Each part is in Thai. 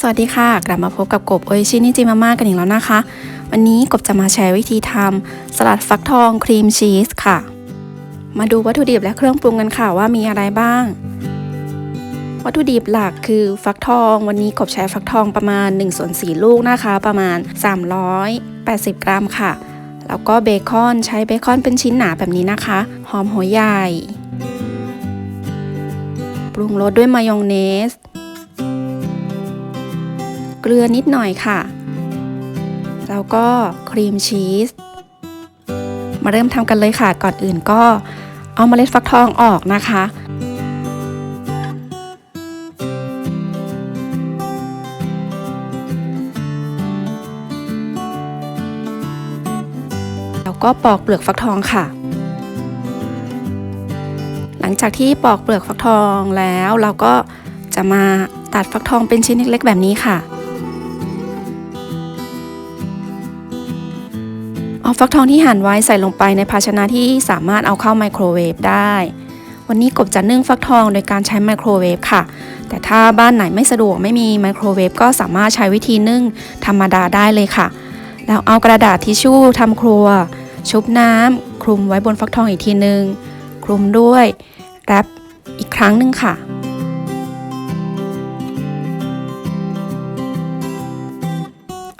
สวัสดีค่ะ กลับมาพบกับกบโออิชินิจิมาม่ากันอีกแล้วนะคะ วันนี้กบจะมาแชร์วิธีทำสลัดฟักทองครีมชีสค่ะ มาดูวัตถุดิบและเครื่องปรุงกันค่ะว่ามีอะไรบ้าง วัตถุดิบหลักคือฟักทอง วันนี้กบใช้ฟักทองประมาณ1ส่วน4ลูกนะคะ ประมาณ 380 กรัมค่ะ แล้วก็เบคอนใช้เบคอนเป็นชิ้นหนาแบบนี้นะคะหอมหัวใหญ่ ปรุงรสด้วยมายองเนส กลือนิดหน่อยค่ะ แล้วก็ครีมชีส มาเริ่มทำกันเลยค่ะ ก่อนอื่นก็เอาเมล็ดฟักทองออกนะคะ แล้วก็ปอกเปลือกฟักทองค่ะหลังจากที่ปอกเปลือกฟักทองแล้วเราก็จะมาตัดฟักทองเป็นชิ้นเล็กๆแบบนี้ค่ะ เอาฟักทองที่หั่นไว้ใส่ลงไปในภาชนะที่สามารถเอาเข้าไมโครเวฟได้ วันนี้กบจะนึ่งฟักทองโดยการใช้ไมโครเวฟค่ะ แต่ถ้าบ้านไหนไม่สะดวกไม่มีไมโครเวฟก็สามารถใช้วิธีนึ่งธรรมดาได้เลยค่ะ แล้วเอากระดาษทิชชู่ทำครัว ชุบน้ำคลุมไว้บนฟักทองอีกทีนึง คลุมด้วยแรปอีกครั้งหนึ่งค่ะ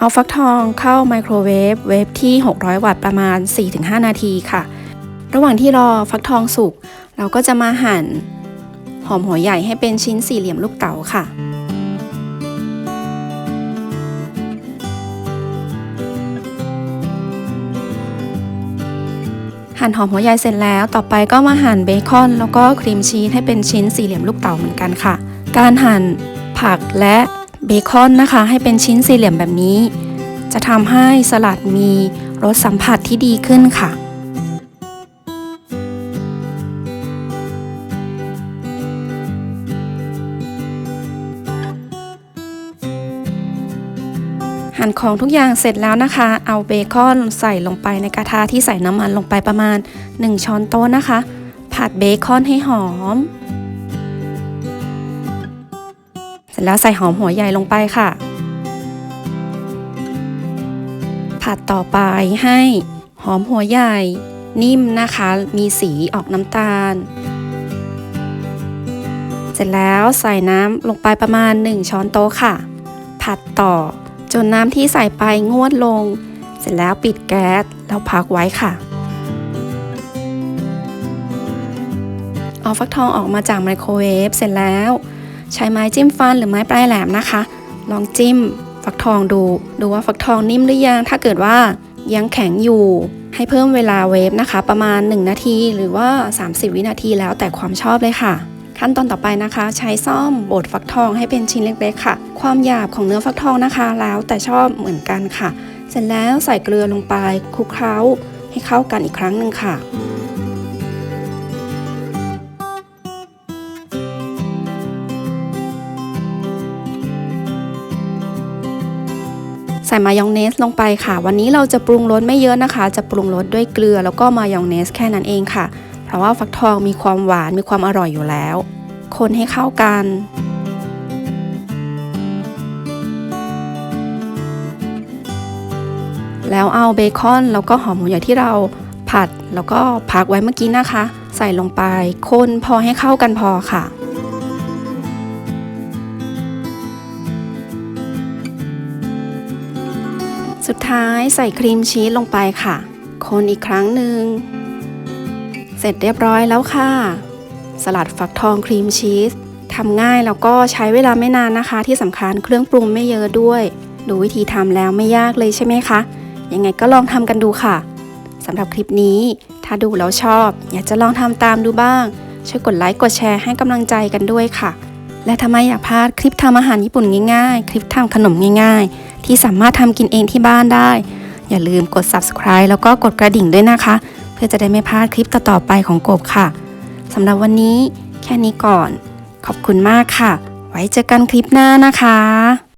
เอาฟักทองเข้าไมโครเวฟเวฟที่ 600 วัตต์ประมาณ 4-5 นาทีค่ะ ระหว่างที่รอฟักทองสุก เราก็จะมาหั่นหอมหัวใหญ่ให้เป็นชิ้นสี่เหลี่ยมลูกเต๋าค่ะหั่นหอมหัวใหญ่เสร็จแล้ว ต่อไปก็มาหั่นเบคอน แล้วก็ครีมชีสให้เป็นชิ้นสี่เหลี่ยมลูกเต๋าเหมือนกันค่ะ การหั่นผักและ เบคอนนะคะให้เป็นชิ้นสี่เหลี่ยมแบบนี้ จะทำให้สลัดมีรสสัมผัสที่ดีขึ้นค่ะหั่นของทุกอย่างเสร็จแล้วนะคะ เอาเบคอนใส่ลงไปในกระทะที่ใส่น้ำมันลงไปประมาณ 1 ช้อนโต๊ะนะคะ ผัดเบคอนให้หอม ร็จแล้วใส่หอมหัวใหญ่ลงไปค่ะ ผัดต่อไปให้หอมหัวใหญ่ นิ่มนะคะ มีสีออกน้ำตาล เสร็จแล้วใส่น้ำลงไปประมาณ 1 ช้อนโต๊ะค่ะ ผัดต่อจนน้ำที่ใส่ไปงวดลง เสร็จแล้วปิดแก๊สแล้วพักไว้ค่ะเอาฟักทองออกมาจากไมโครเวฟเสร็จแล้ว ใช้ไม้จิ้มฟันหรือไม้ปลายแหลมนะคะ ลองจิ้มฟักทองดู ดูว่าฟักทองนิ่มหรือยัง ถ้าเกิดว่ายังแข็งอยู่ ให้เพิ่มเวลาเวฟนะคะ ประมาณ 1 นาทีหรือว่า 30 วินาทีแล้วแต่ความชอบเลยค่ะ ขั้นตอนต่อไปนะคะ ใช้ซ่อมบดฟักทองให้เป็นชิ้นเล็กๆค่ะ ความหยาบของเนื้อฟักทองนะคะ แล้วแต่ชอบเหมือนกันค่ะ เสร็จแล้วใส่เกลือลงไปคลุกเคล้าให้เข้ากันอีกครั้งหนึ่งค่ะ ใส่มายองเนสลงไปค่ะ วันนี้เราจะปรุงรสไม่เยอะนะคะ จะปรุงรสด้วยเกลือแล้วก็มายองเนสแค่นั้นเองค่ะ เพราะว่าฟักทองมีความหวานมีความอร่อยอยู่แล้ว คนให้เข้ากันแล้วเอาเบคอนแล้วก็หอมหัวใหญ่ที่เราผัดแล้วก็พักไว้เมื่อกี้นะคะ ใส่ลงไปคนพอให้เข้ากันพอค่ะ สุดท้ายใส่ครีมชีสลงไปค่ะ คนอีกครั้งหนึ่ง เสร็จเรียบร้อยแล้วค่ะ สลัดฟักทองครีมชีสทำง่ายแล้วก็ใช้เวลาไม่นานนะคะ ที่สำคัญเครื่องปรุงไม่เยอะด้วยดูวิธีทำแล้วไม่ยากเลยใช่ไหมคะ ยังไงก็ลองทำกันดูค่ะสำหรับคลิปนี้ ถ้าดูแล้วชอบ อยากจะลองทำตามดูบ้าง ช่วยกดไลค์กดแชร์ให้กำลังใจกันด้วยค่ะ และทำไมอยากพลาดคลิปทำอาหารญี่ปุ่นง่ายๆ คลิปทำขนมง่ายๆ ที่สามารถทำกินเองที่บ้านได้ อย่าลืมกด subscribe แล้วก็กดกระดิ่งด้วยนะคะ เพื่อจะได้ไม่พลาดคลิปต่อๆไปของกบค่ะสำหรับวันนี้แค่นี้ก่อน ขอบคุณมากค่ะ ไว้เจอกันคลิปหน้านะคะ